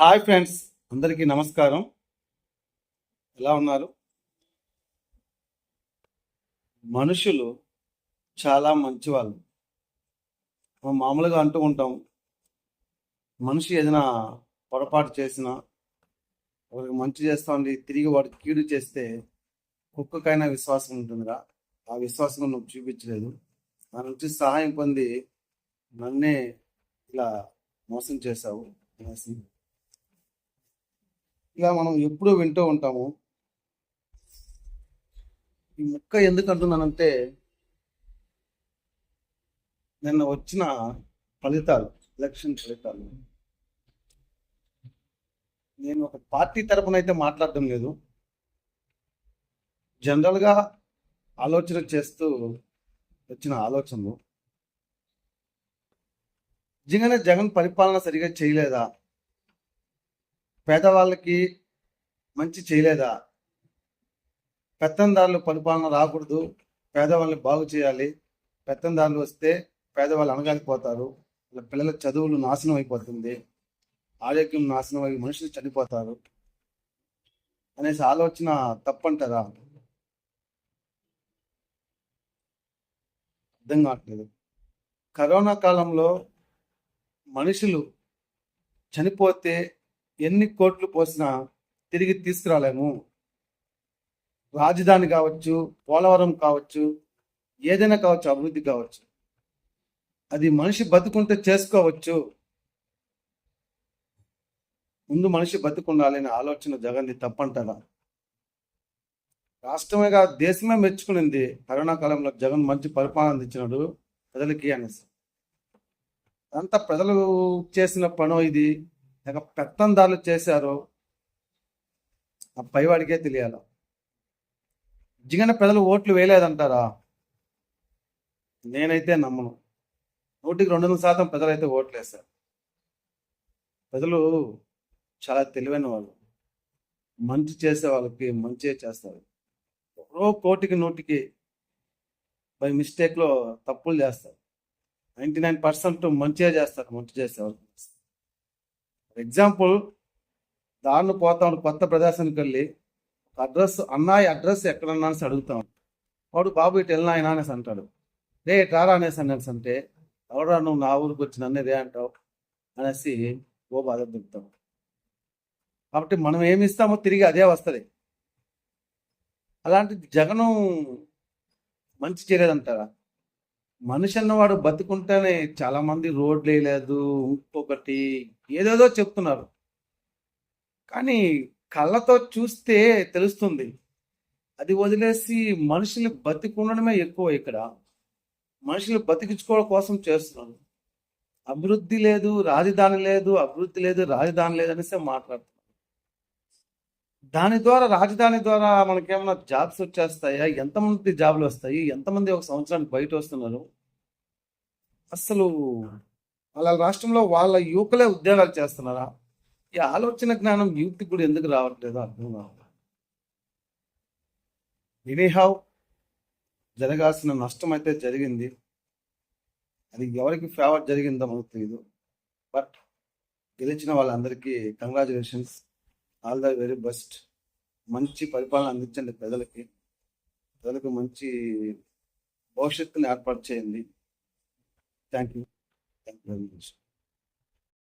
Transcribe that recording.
Hi friends అందరికీ నమస్కారం. ఎలా ఉన్నారు? మనుషులు చాలా మంచి వాళ్ళు మనం మామూలుగా అంటూ ఉంటాం మనిషి ఏదైనా పొరపాటు చేసినా ఒకరికి మంచి చేస్తామండి తిరిగి వాడికి కీడు చేస్తే కుక్కకైనా విశ్వాసం ఉంటుందిరా. ఆ విశ్వాసం నువ్వు చూపించలేదు. నా నుంచి సహాయం పొంది నన్నే ఇలా మోసం చేశావు. ఇలా మనం ఎప్పుడూ వింటూ ఉంటాము. ఈ ముక్క ఎందుకు అంటున్నానంటే నిన్న వచ్చిన ఫలితాలు ఎలక్షన్ ఫలితాలు. నేను ఒక పార్టీ తరపున అయితే మాట్లాడడం లేదు. జనరల్గా ఆలోచన చేస్తూ వచ్చిన ఆలోచనలు. నిజంగానే జగన్ పరిపాలన సరిగా చేయలేదా? పేదవాళ్ళకి మంచి చేయలేదా? పెత్తందారులు పరిపాలన రాకూడదు. పేదవాళ్ళని బాగు చేయాలి. పెత్తందారులు వస్తే పేదవాళ్ళు అనగాలిపోతారు పిల్లల చదువులు నాశనం అయిపోతుంది. ఆరోగ్యం నాశనం అయి మనుషులు చనిపోతారు అనేసి ఆలోచన తప్పంటారా? అర్థం కావట్లేదు. కరోనా కాలంలో మనుషులు చనిపోతే ఎన్ని కోట్లు పోసినా తిరిగి తీసుకురాలేము. రాజధాని కావచ్చు పోలవరం కావచ్చు ఏదైనా కావచ్చు అభివృద్ధి కావచ్చు. అది మనిషి బతుకుంటే చేసుకోవచ్చు. ముందు మనిషి బతుకుండాలనే ఆలోచన జగన్ని తప్పంటారా రాష్ట్రమే కాదు దేశమే మెచ్చుకునింది. కరోనా కాలంలో జగన్ మంచి పరిపాలన అందించినాడు ప్రజలకి అనేసి. అంతా ప్రజలు చేసిన పనో ఇది. లేక పెత్తందారులు చేశారో ఆ పైవాడికే తెలియాల. నిజంగానే ప్రజలు ఓట్లు వేయలేదంటారా? నేనైతే నమ్మను. నూటికి రెండు వందల శాతం ప్రజలైతే ఓట్లు వేశారు. ప్రజలు చాలా తెలివైన వాళ్ళు మంచి చేసే వాళ్ళకి మంచి చేస్తారు. ఎవరో కోటికి నూటికి బై మిస్టేక్లో తప్పులు చేస్తారు. నైంటీ నైన్ పర్సెంట్ మంచిగా చేస్తారు మంచి చేసేవాళ్ళు ఫర్ ఎగ్జాంపుల్ దారిలో పోతాం కొత్త ప్రదేశానికి వెళ్ళి ఒక అడ్రస్ అన్నాయి అడ్రస్ ఎక్కడన్నా అనేసి అడుగుతాం వాడు బాబు ఇటు వెళ్ళినా ఆయన అనేసి అంటాడు. రే రారా అనేసి అనేసి అంటే ఎవరా నువ్వు నా ఊరికి వచ్చి నన్ను అంటావు అనేసి ఓ బాధ దిగుతాం కాబట్టి మనం ఏమి ఇస్తామో తిరిగి అదే వస్తుంది. అలాంటి జగను మంచి చేయలేదంటారా? మనిషి అన్నవాడు బతుకుంటేనే చాలా మంది రోడ్లు వేయలేదు ఇంకొకటి ఏదేదో చెప్తున్నారు. కానీ కళ్ళతో చూస్తే తెలుస్తుంది. అది వదిలేసి మనుషులు బతికుండడమే ఎక్కువ ఇక్కడ. మనుషులు బతికించుకోవడం కోసం చేస్తున్నారు. అభివృద్ధి లేదు రాజధాని లేదు అభివృద్ధి లేదు రాజధాని లేదు అనేసి మాట్లాడుతున్నారు. దాని ద్వారా రాజధాని ద్వారా మనకేమైనా జాబ్స్ వచ్చేస్తాయా? ఎంతమంది జాబ్లు వస్తాయి? ఎంతమంది ఒక సంవత్సరానికి బయట వస్తున్నారు? అసలు వాళ్ళ రాష్ట్రంలో వాళ్ళ యువకులే ఉద్యోగాలు చేస్తున్నారా? ఈ ఆలోచన జ్ఞానం యూత్ కూడా ఎందుకు రావట్లేదో అర్థం కావాలి ఎనీహౌ జరగాల్సిన నష్టం అయితే జరిగింది. అది ఎవరికి ఫేవర్ జరిగిందో మనకు తెలియదు బట్ గెలిచిన వాళ్ళందరికీ congratulations all the very best. మంచి పరిపాలన అందించండి ప్రజలకి. ప్రజలకు మంచి భవిష్యత్తుని ఏర్పాటు చేయండి. Thank you thank you very much.